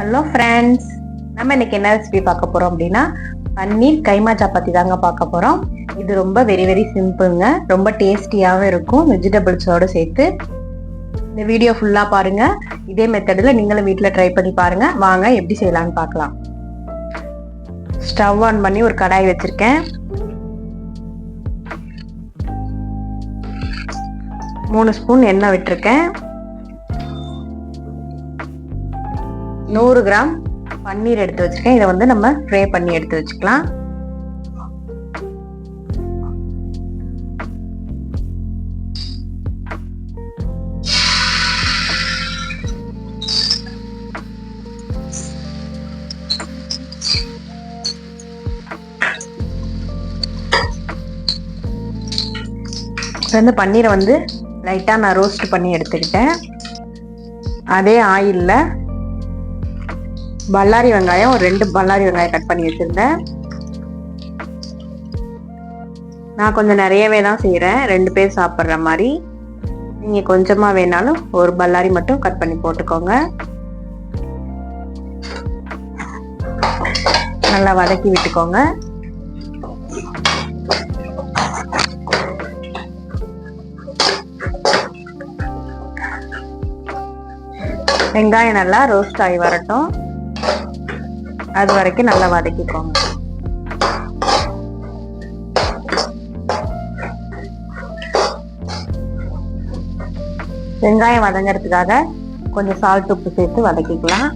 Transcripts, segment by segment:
Hello friends நம்ம இன்னைக்கு என்ன ரெசிபி பார்க்க போறோம் அப்படின்னா பன்னீர் கைமா சப்பாத்தி தாங்க பார்க்க போறோம். இது ரொம்ப வெரி வெரி சிம்பிளுங்க ரொம்ப டேஸ்டியாகவும் இருக்கும். வெஜிடபிள்ஸோடு சேர்த்து. இந்த வீடியோ ஃபுல்லாக பாருங்க. இதே மெத்தடில் நீங்களும் வீட்டில் ட்ரை பண்ணி பாருங்க. வாங்க எப்படி செய்யலாம்னு பார்க்கலாம். ஸ்டவ் ஆன் பண்ணி ஒரு கடாய் வச்சிருக்கேன். மூணு ஸ்பூன் எண்ணெய் விட்டுருக்கேன். நூறு கிராம் பன்னீர் எடுத்து வச்சிருக்கேன். இதை வந்து நம்ம ஃப்ரை பண்ணி எடுத்து வச்சுக்கலாம். இப்போ வந்து பன்னீரை வந்து லைட்டாக நான் ரோஸ்ட் பண்ணி எடுத்துக்கிட்டேன். அதே ஆயிலில் பல்லாரி வெங்காயம் ஒரு ரெண்டு பல்லாரி வெங்காயம் கட் பண்ணி வச்சுருந்தேன். நான் கொஞ்சம் நிறையவே தான் செய்கிறேன் ரெண்டு பேர் சாப்பிட்ற மாதிரி. நீங்கள் கொஞ்சமாக வேணாலும் ஒரு பல்லாரி மட்டும் கட் பண்ணி போட்டுக்கோங்க. நல்லா வதக்கி விட்டுக்கோங்க. வெங்காயம் நல்லா ரோஸ்ட் ஆகி வரட்டும். அது வரைக்கும் நல்லா வதக்கிக்கோங்க. வெங்காயம் வதங்கிறதுக்காக கொஞ்சம் சால்ட் உப்பு சேர்த்து வதக்கிக்கலாம்.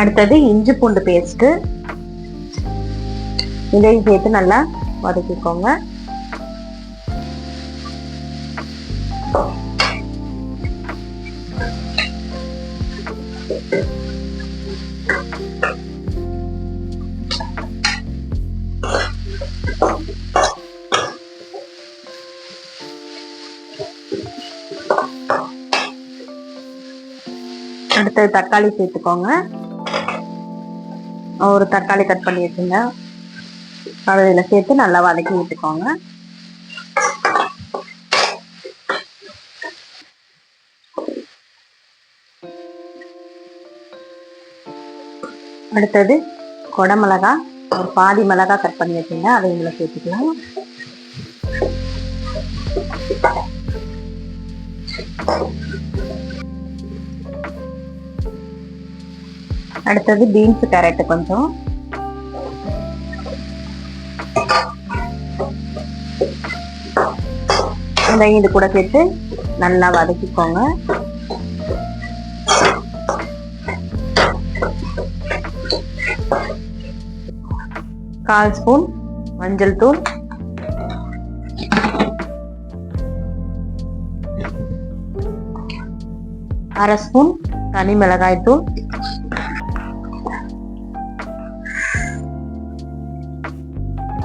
அடுத்தது இஞ்சி பூண்டு பேஸ்ட்டு இதையும் சேர்த்து நல்லா வதக்கிக்கோங்க. அடுத்தது தக்காளி சேர்த்துக்கோங்க. ஒரு தக்காளி கட் பண்ணி வச்சுங்க. அதை இதில் சேர்த்து நல்லா வதக்கி விட்டுக்கோங்க. அடுத்தது கொடமிளகா ஒரு பாதி மிளகா கட் பண்ணி வச்சுங்க. அதை இதில் சேர்த்துக்கலாம். அடுத்தது பீன்ஸ் கேரட் கொஞ்சம். வெங்காயம் இது கூட சேர்த்து நல்லா வதக்கிக்கோங்க. கால் ஸ்பூன் மஞ்சள் தூள். அரை ஸ்பூன் தனி மிளகாய் தூள்.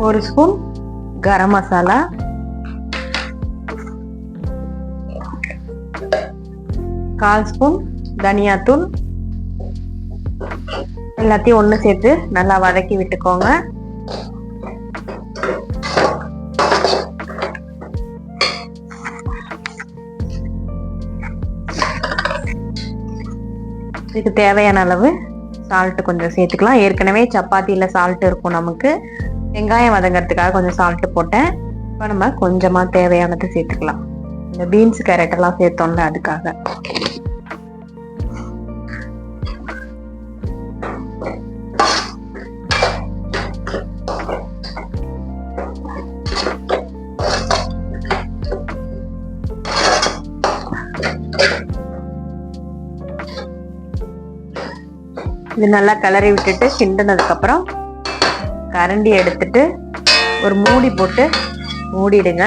ஒரு ஸ்பூன் கரம் மசாலா. கால் ஸ்பூன் தனியாத்தூள் எல்லாத்தையும் ஒன்று சேர்த்து நல்லா வதக்கி விட்டுக்கோங்க. இதுக்கு தேவையான அளவு சால்ட் கொஞ்சம் சேர்த்துக்கலாம். ஏற்கனவே சப்பாத்தியில் சால்ட் இருக்கும் நமக்கு. வெங்காயம் வதங்கிறதுக்காக கொஞ்சம் சால்ட்டு போட்டேன். இப்போ நம்ம கொஞ்சமாக தேவையானது சேர்த்துக்கலாம். இந்த பீன்ஸ் கேரட் எல்லாம் சேர்த்தோம்ல அதுக்காக. இது நல்லா கிளறி விட்டுட்டு கிண்டினதுக்கப்புறம் அப்புறம் கரண்டி எடுத்துட்டு ஒரு மூடி போட்டு மூடிடுங்க.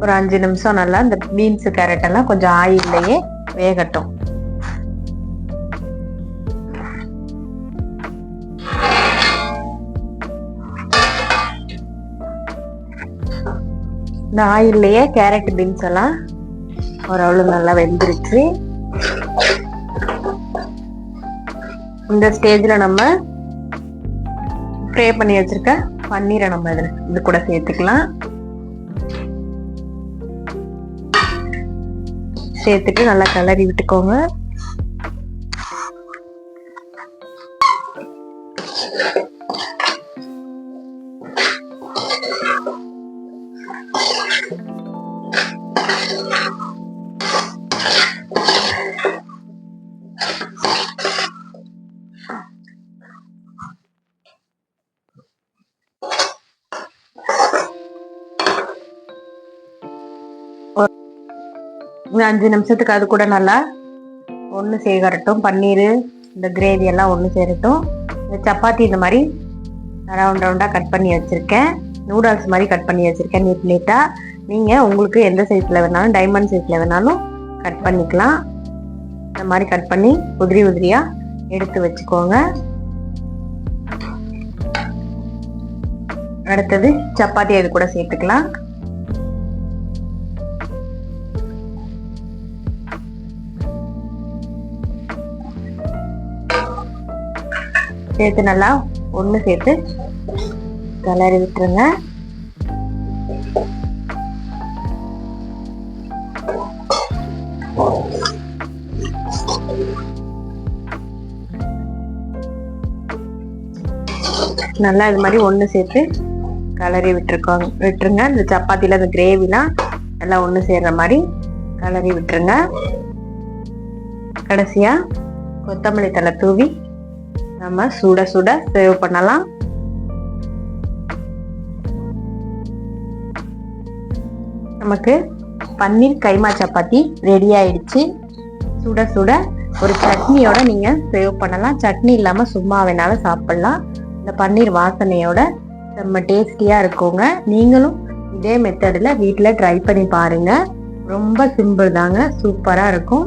ஒரு அஞ்சு நிமிஷம் நல்லா இந்த பீன்ஸ் கேரட் எல்லாம் கொஞ்சம் ஆயில்லையே வேகட்டும். இந்த ஆயில்லையே கேரட் பீன்ஸ் எல்லாம் ஓரளவு நல்லா வெந்துருச்சு. இந்த ஸ்டேஜ்ல நம்ம ஸ்ப்ரே பண்ணி வச்சிருக்க பன்னீரை நம்ம இதில் இது கூட சேர்த்துக்கலாம். சேர்த்துட்டு நல்லா கிளறி விட்டுக்கோங்க. அஞ்சு நிமிஷத்துக்கு அது கூட நல்லா ஒன்று சேகரட்டும் பன்னீர் இந்த கிரேவி எல்லாம் ஒன்று சேரட்டும். இந்த சப்பாத்தி இந்த மாதிரி ரவுண்ட் ரவுண்டாக கட் பண்ணி வச்சுருக்கேன். நூடுல்ஸ் மாதிரி கட் பண்ணி வச்சுருக்கேன் நீட் நீட்டாக நீங்கள் உங்களுக்கு எந்த சைஸில் வேணாலும் டைமண்ட் சைஸில் வேணாலும் கட் பண்ணிக்கலாம். இந்த மாதிரி கட் பண்ணி உதிரி உதிரியாக எடுத்து வச்சுக்கோங்க. அடுத்தது சப்பாத்தி அது கூட சேர்த்துக்கலாம். சேர்த்து நல்லா ஒன்று சேர்த்து கிளறி விட்டுருங்க. நல்லா இது மாதிரி ஒன்று சேர்த்து கலரி விட்டுருக்கோங்க விட்டுருங்க. இந்த சப்பாத்தியில் இந்த கிரேவிலாம் எல்லாம் ஒன்று சேர்ற மாதிரி கலரி விட்டுருங்க. கடைசியாக கொத்தமல்லி தலை தூவி நம்ம சுட சுட சேவ் பண்ணலாம். நமக்கு பன்னீர் கைமா சப்பாத்தி ரெடி ஆயிடுச்சு. சுட சுட ஒரு சட்னியோட நீங்க சேவ் பண்ணலாம். சட்னி இல்லாம சும்மா வேணாலும் சாப்பிடலாம். இந்த பன்னீர் வாசனையோட செம்ம டேஸ்டியா இருக்குங்க. நீங்களும் இதே மெத்தடில் வீட்டில் ட்ரை பண்ணி பாருங்க. ரொம்ப சிம்பிள் தாங்க. சூப்பராக இருக்கும்.